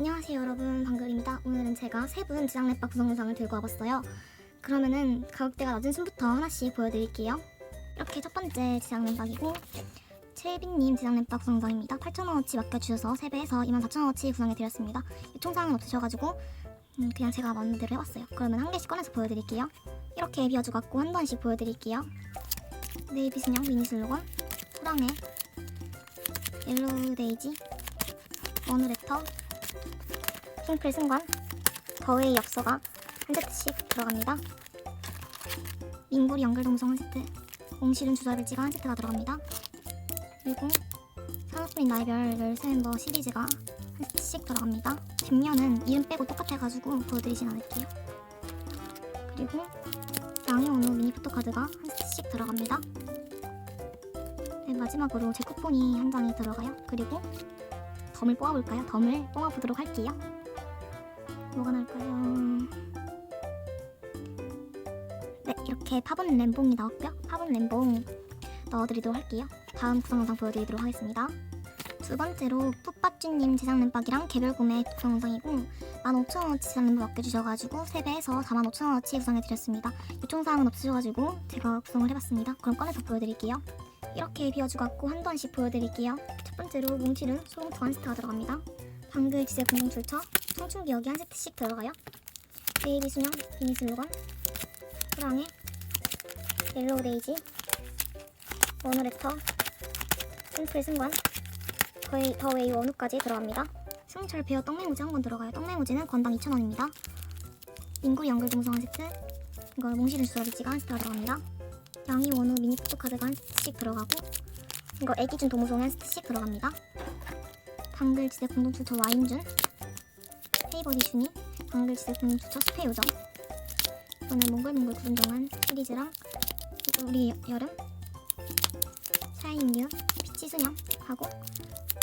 안녕하세요 여러분. 방글입니다. 오늘은 제가 세 분 지장 랩박 구성 영상을 들고 와봤어요. 그러면은 가격대가 낮은 순부터 하나씩 보여드릴게요. 이렇게 첫 번째 지장 랩박이고 채빈님 지장 랩박 구성 영상입니다. 8,000원어치 맡겨주셔서 3배에서 24,000원어치 구성해드렸습니다. 총상은 없으셔가지고 음, 그냥 제가 마음대로 해봤어요. 그러면 한 개씩 꺼내서 보여드릴게요. 이렇게 비워주 갖고 한 번씩 보여드릴게요. 네이비 순영 미니 슬로건 호랑해 옐로우 데이지 원우레터 킹플 승관 더웨이 엽서가 한 세트씩 들어갑니다. 민구리 연결 동성 한 세트 옹실은 주사빌지가 한 세트가 들어갑니다. 그리고 산업분인 나이별 열쇠 멤버 시리즈가 한 세트씩 들어갑니다. 뒷면은 이름 빼고 똑같아가지고 보여드리진 않을게요. 그리고 양이온우 미니 포토카드가 한 세트씩 들어갑니다. 네, 마지막으로 제 쿠폰이 한 장이 들어가요. 그리고 덤을 뽑아볼까요? 덤을 뽑아보도록 할게요. 뭐가 나올까요? 네, 이렇게 파본 램봉이 나왔고요. 파본 램봉 넣어드리도록 할게요. 다음 구성 영상 보여드리도록 하겠습니다. 두 번째로 풋빠쭈님 지상 램박이랑 개별 구매 구성 영상이고 15,000원어치 지상 램박 맡겨주셔가지고 3배에서 45,000원어치 구성해드렸습니다. 요청사항은 없으셔가지고 제가 구성을 해봤습니다. 그럼 꺼내서 보여드릴게요. 이렇게 비워주갖고 한 번씩 보여드릴게요. 첫 번째로 뭉치는 소봉 두한 세트가 들어갑니다. 방글 지세 공동출처 청춘기 여기 한 세트씩 들어가요. 베이비 수녀 미니 슬로건 호랑해 옐로우 데이지 원우레터 싱플 승관 더웨이, 더웨이 원우까지 들어갑니다. 승철 베어 떡메모지 한건 들어가요. 떡메모지는 건당 2,000원입니다. 인구리 연결 동성 한 세트 이거 몽실은 주사비지가 한 세트가 들어갑니다. 양이 원우 미니 포토카드가 한 세트씩 들어가고 이거 애기준 도무송 한 세트씩 들어갑니다. 방글지대 공동출처 와인준 페이버디 슈니 방글지대 공동출처 스페 요정 이거는 몽글몽글 구름정한 시리즈랑 그리고 우리 여름 샤인류 피치 수녀 하고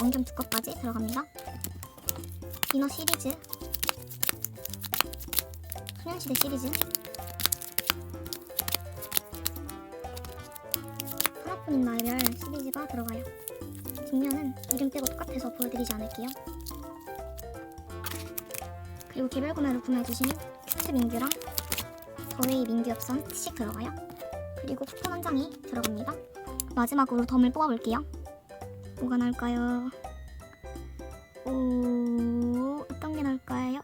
원겸 두 컵까지 들어갑니다. 디너 시리즈 소년시대 시리즈 나이별 시리즈가 들어가요. 뒷면은 이름 빼고 똑같아서 보여드리지 않을게요. 그리고 개별 구매로 구매해주신 큐트 민규랑 더웨이 민규 엽선 티씩 들어가요. 그리고 쿠폰 한 장이 들어갑니다. 마지막으로 덤을 뽑아볼게요. 뭐가 나올까요? 오, 어떤 게 나올까요?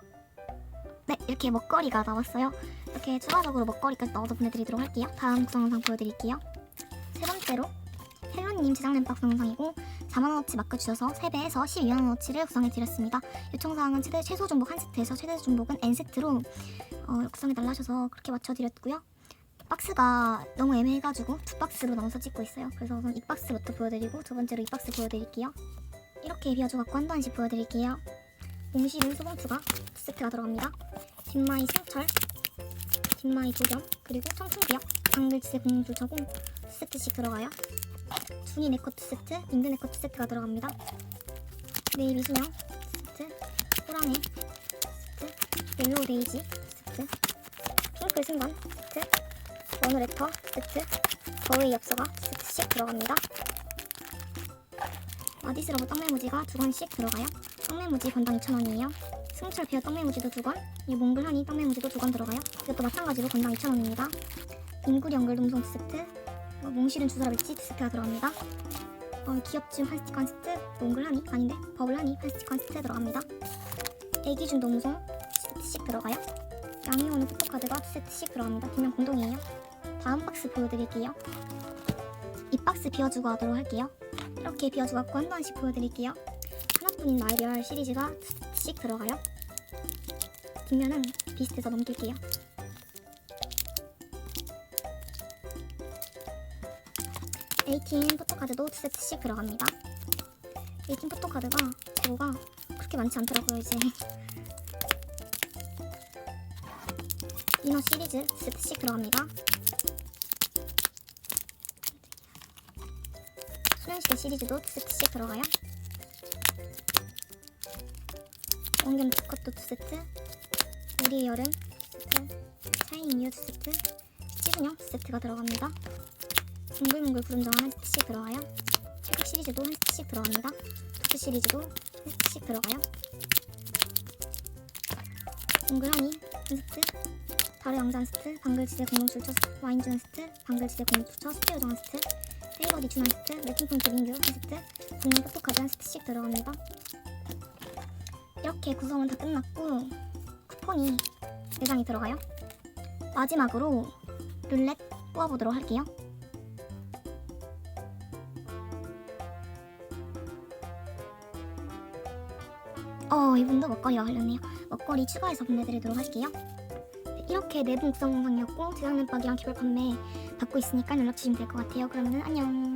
네, 이렇게 먹거리가 나왔어요. 이렇게 추가적으로 먹거리까지 넣어서 보내드리도록 할게요. 다음 구성 영상 보여드릴게요. 세 번째로 헬로님 제작 램박 영상이고 4만원어치 맡겨주셔서 3배에서 12만원어치를 구성해드렸습니다. 요청사항은 최대 최소 중복 한 세트에서 최대 중복은 N세트로 어, 구성해달라셔서 그렇게 맞춰드렸고요. 박스가 너무 애매해가지고 두 박스로 나눠서 찍고 있어요. 그래서 우선 이 박스부터 보여드리고 두 번째로 이 박스 보여드릴게요. 이렇게 비워줘갖고 한 번씩 보여드릴게요. 몽실은 소봉투가 두 세트가 들어갑니다. 뒷마이 승철, 뒷마이 조겸, 그리고 청춘기역, 방글지세 공룡줄차고 두 세트씩 들어가요. 네컷 두 세트, 네컷 두 세트가 들어갑니다. 네이비 수영 세트, 호랑이 세트, 옐로우 데이지 세트, 핑크 승관 세트, 원우 레터 세트, 더웨이 엽서가 두 세트씩 들어갑니다. 마디스러브 떡메모지가 두 권씩 들어가요. 떡메모지 건당 2,000원이에요. 승철 비어 떡메모지도 두 권, 이 몽글 하니 떡메모지도 두 권 들어가요. 이것도 마찬가지로 건당 2,000원입니다. 인구리 동성 두 세트, 어, 몽실은 두 세트가 들어갑니다. 어, 기업중 한 스티커 한 세트, 몽글 하니 아닌데 버블 하니 한 스티커 한 세트 들어갑니다. 애기준 동송 두 세트씩 들어가요. 양이 오는 포토카드가 두 세트씩 들어갑니다. 분명 공동이에요. 다음 박스 보여드릴게요. 이 박스 비워주고 하도록 할게요. 이렇게 비워주 갖고 한 번씩 보여드릴게요. 하나뿐인 나이별 시리즈가 두 세트씩 들어가요. 뒷면은 비슷해서 넘길게요. 에이틴 포토카드도 두 세트씩 들어갑니다. 에이틴 포토카드가 재고가 그렇게 많지 않더라고요 이제. 이너 시리즈 두 세트씩 들어갑니다. 소년시대 시리즈도 두 세트씩 들어가요. 원겸 두컷도 두 세트, 우리의 여름 두 세트, 샤인 이유 두 세트, 시즈녀 두 세트가 들어갑니다. 둥글뭉글 구름정 한 세트씩 들어가요. 최근 시리즈도 한 세트씩 들어갑니다. 도트 시리즈도 한 세트씩 들어가요. 동그라미 스트 방글 지대 공룡 줄쳐 와인주 한 스트 방글 지대 공룡 부처 스테 요정 한 스트 페이버 니춘 한 스트 매칭 폰트 링규 한 스트 공룡 포토카드 한 스트씩 들어갑니다 이렇게 구성은 다 끝났고 쿠폰이 4장이 들어가요 마지막으로 룰렛 뽑아보도록 할게요 어 이분도 먹거리와 관련해요 먹거리 추가해서 보내드리도록 할게요. 네, 이렇게 내분 구성 영상이었고 제작 램박이랑 개별 판매 받고 있으니까 연락 주시면 될 것 같아요. 그러면은 안녕